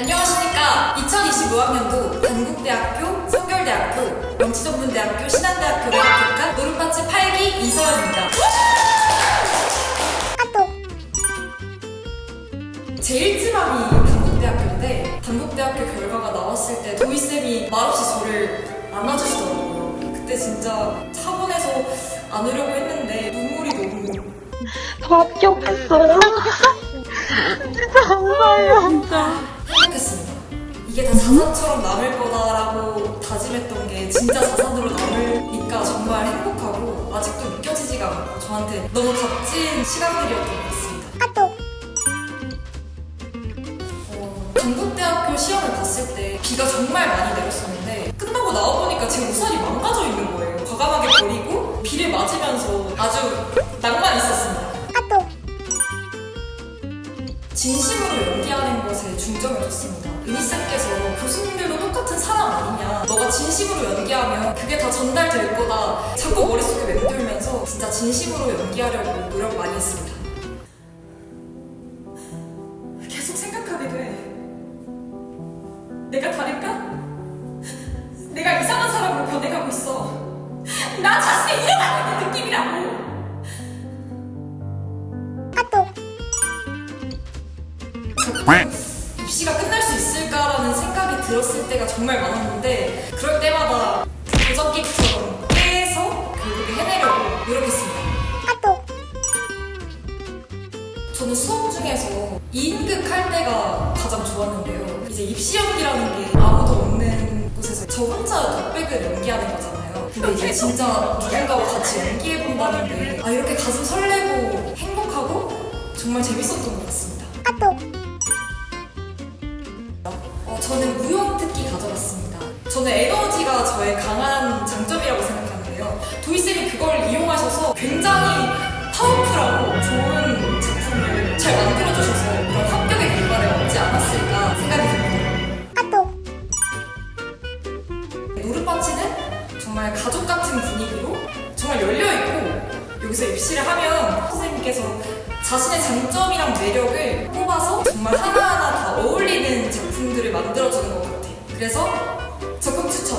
안녕하십니까. 2025학년도 단국대학교, 성결대학교, 명치전문대학교, 신한대학교를 합격한 노름파츠 8기 이서연입니다. 제 일지망이 단국대학교인데 단국대학교 결과가 나왔을 때 도희쌤이 말없이 저를 안아주시더라고요. 그때 진짜 차분해서 안으려고 했는데 눈물이 너무 저 합격했어요. 진짜 감사해요. 진짜. 이게 다 자산처럼 남을 거다라고 다짐했던 게 진짜 자산으로 남으니까 정말 행복하고 아직도 믿겨지지가 않고 저한테 너무 값진 시간들이었던 것 같습니다. 어, 전국대학교 시험을 봤을 때 비가 정말 많이 내렸었는데 끝나고 나와보니까 제 우산이 망가져 있는 거예요. 과감하게 버리고 비를 맞으면서 아주 낭만 있었습니다. 진심으로 연기하는 것에 중점을 뒀습니다. 은희쌤께서 교수님들도 똑같은 사람 아니냐. 너가 진심으로 연기하면 그게 다 전달될 거다. 자꾸 머릿속에 맴돌면서 진짜 진심으로 연기하려고 노력 많이 했습니다. 계속 생각하게 돼. 내가 다를까? 내가 이상한 사람으로 변해가고 있어. 나 자신을 잃어가고 있는 느낌이라고. 입시가 끝날 들었을 때가 정말 많았는데 그럴 때마다 도전기처럼 깨서 결국에 해내려고 노력했습니다. 저는 수업 중에서 2인극 할 때가 가장 좋았는데요. 이제 입시 연기라는 게 아무도 없는 곳에서 저 혼자 독백을 연기하는 거잖아요. 근데 이게 진짜 누군가와 같이 연기해본다는 게 아, 이렇게 가슴 설레고 행복하고 정말 재밌었던 것 같습니다. 어, 저는 무용 특기 가져갔습니다. 저는 에너지가 저의 강한 장점이라고 생각하는데요. 도희쌤이 그걸 이용하셔서 굉장히 파워풀하고 좋은 제품을 잘 만들어주셔서 그런 합격의 결과를 얻지 않았을까 생각이 듭니다. 노르파치는 정말 가족 같은 분위기로 정말 열려있고 여기서 입시를 하면 선생님께서 자신의 장점이랑 매력을 뽑아서 정말 하나 그래서 적극 추천!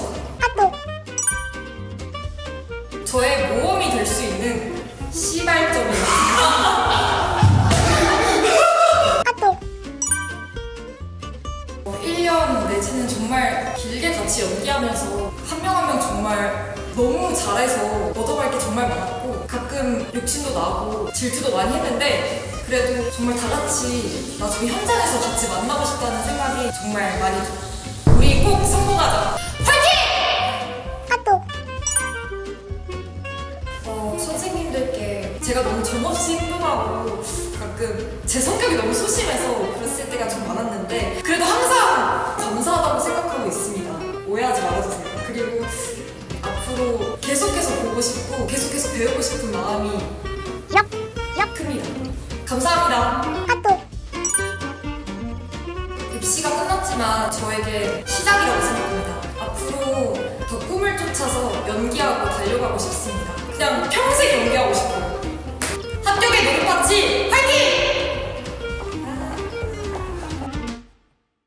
저의 모험이 될 수 있는 시발점이었습니다. 어, 1년 내지는 정말 길게 같이 연기하면서 한 명 한 명 정말 너무 잘해서 얻어갈 게 정말 많았고 가끔 욕심도 나고 질투도 많이 했는데 그래도 정말 다 같이 나중에 현장에서 같이 만나고 싶다는 생각이 정말 많이 들어요. 꼭 성공하자. 파이팅! 어, 선생님들께 제가 너무 정없이 행동하고 가끔 제 성격이 너무 소심해서 그랬을 때가 좀 많았는데 그래도 항상 감사하다고 생각하고 있습니다. 오해하지 말아주세요. 그리고 앞으로 계속해서 보고 싶고 계속해서 배우고 싶은 마음이 큽니다. 감사합니다. 끝났지만 저에게 시작이라고 생각합니다. 앞으로 더 꿈을 쫓아서 연기하고 달려가고 싶습니다. 그냥 평생 연기하고 싶어요.